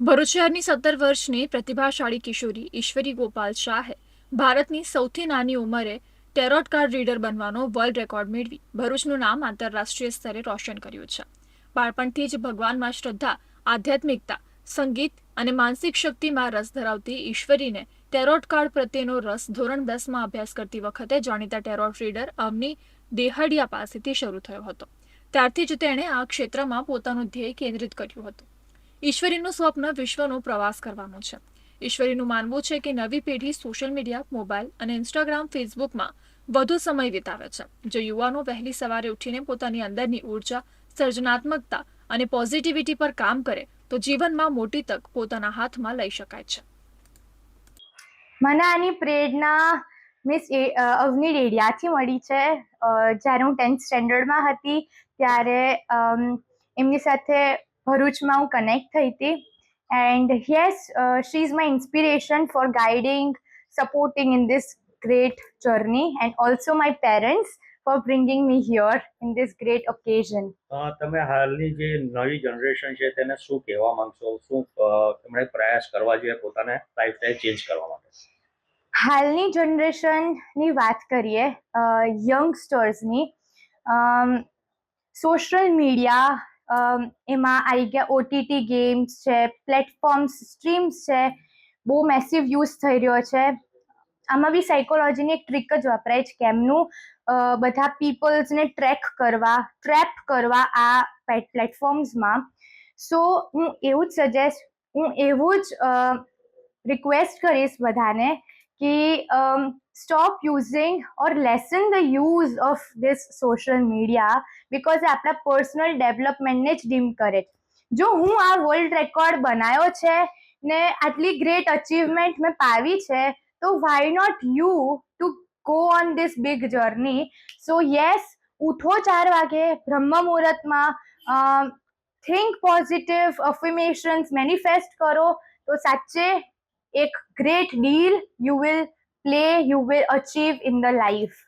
ભરૂચ સત્તર વર્ષની પ્રતિભાશાળી કિશોરી ઈશ્વરી ગોપાલ શાહે ભારતની સૌથી નાની ઉંમરે ટેરોટ કાર્ડ રીડર બનવાનો વર્લ્ડ રેકોર્ડ મેળવી ભરૂચનું નામ આંતરરાષ્ટ્રીય સ્તરે રોશન કર્યું છે. બાળપણથી જ ભગવાનમાં શ્રદ્ધા, આધ્યાત્મિકતા, સંગીત અને માનસિક શક્તિમાં રસ ધરાવતી ઈશ્વરીને ટેરોટ કાર્ડ પ્રત્યેનો રસ ધોરણ દસમાં અભ્યાસ કરતી વખતે જાણીતા ટેરોટ રીડર અવની દેહડિયા પાસેથી શરૂ થયો હતો. ત્યારથી જ તેણે આ ક્ષેત્રમાં પોતાનું ધ્યેય કેન્દ્રિત કર્યું હતું. ઈશ્વરીનું સ્વપ્ન વિશ્વનો પ્રવાસ કરવાનો છે. ઈશ્વરીનું માનવું છે કે નવી પેઢી સોશિયલ મીડિયા, મોબાઈલ અને ઇન્સ્ટાગ્રામ, ફેસબુકમાં વધુ સમય વિતાવે છે, જો યુવાનો વહેલી સવારે ઉઠીને પોતાની અંદરની ઊર્જા, સર્જનાત્મકતા અને પોઝિટિવિટી પર કામ કરે તો જીવનમાં મોટી તક પોતાના હાથમાં લઈ શકાય છે. મને આની પ્રેરણા મિસ અવની ડેડિયાથી મળી છે. જ્યારે હું ટેન્થ સ્ટેન્ડર્ડમાં હતી ત્યારે એમની સાથે ભરૂચમાં હું કનેક્ટ થઈ હતી. And yes she is my inspiration for guiding supporting in this great journey and also my parents for bringing me here in this great occasion તમે હાલની જે નવી જનરેશન છે તેને શું કહેવા માંગશો? શું તમને એમણે પ્રયાસ કરવા જોઈએ પોતાને લાઈફસ્ટાઈલ ચેન્જ કરવા માટે? હાલની જનરેશનની વાત કરીએ યંગસ્ટર્સની સોશિયલ મીડિયા એમાં આવી ગયા ઓટીટી ગેમ્સ છે પ્લેટફોર્મ્સ સ્ટ્રીમ્સ છે, બહુ મેસિવ યુઝ થઈ રહ્યો છે. આમાં બી સાયકોલોજીની એક ટ્રીક જ વપરાય છે કેમનું એમનું બધા પીપલ્સને ટ્રેક કરવા ટ્રેપ કરવા આ પ્લેટફોર્મ્સમાં સો હું એવું જ સજેસ્ટ હું એવું જ રિક્વેસ્ટ કરીશ બધાને कि stop using or lessen the use of this social media because આપણા પર્સનલ ડેવલપમેન્ટને જ ડીમ કરે જો હું આ વર્લ્ડ રેકોર્ડ બનાવ્યો છે ને આટલી ગ્રેટ અચીવમેન્ટ મેં પાવી છે, તો why not you to go on this big journey so yes ઉઠો ચાર વાગે, બ્રહ્મ મુહૂર્તમાં થિંક પોઝિટિવ અફિમેશન્સ મેનિફેસ્ટ કરો, તો સાચે a great deal you will play, you will achieve in the life.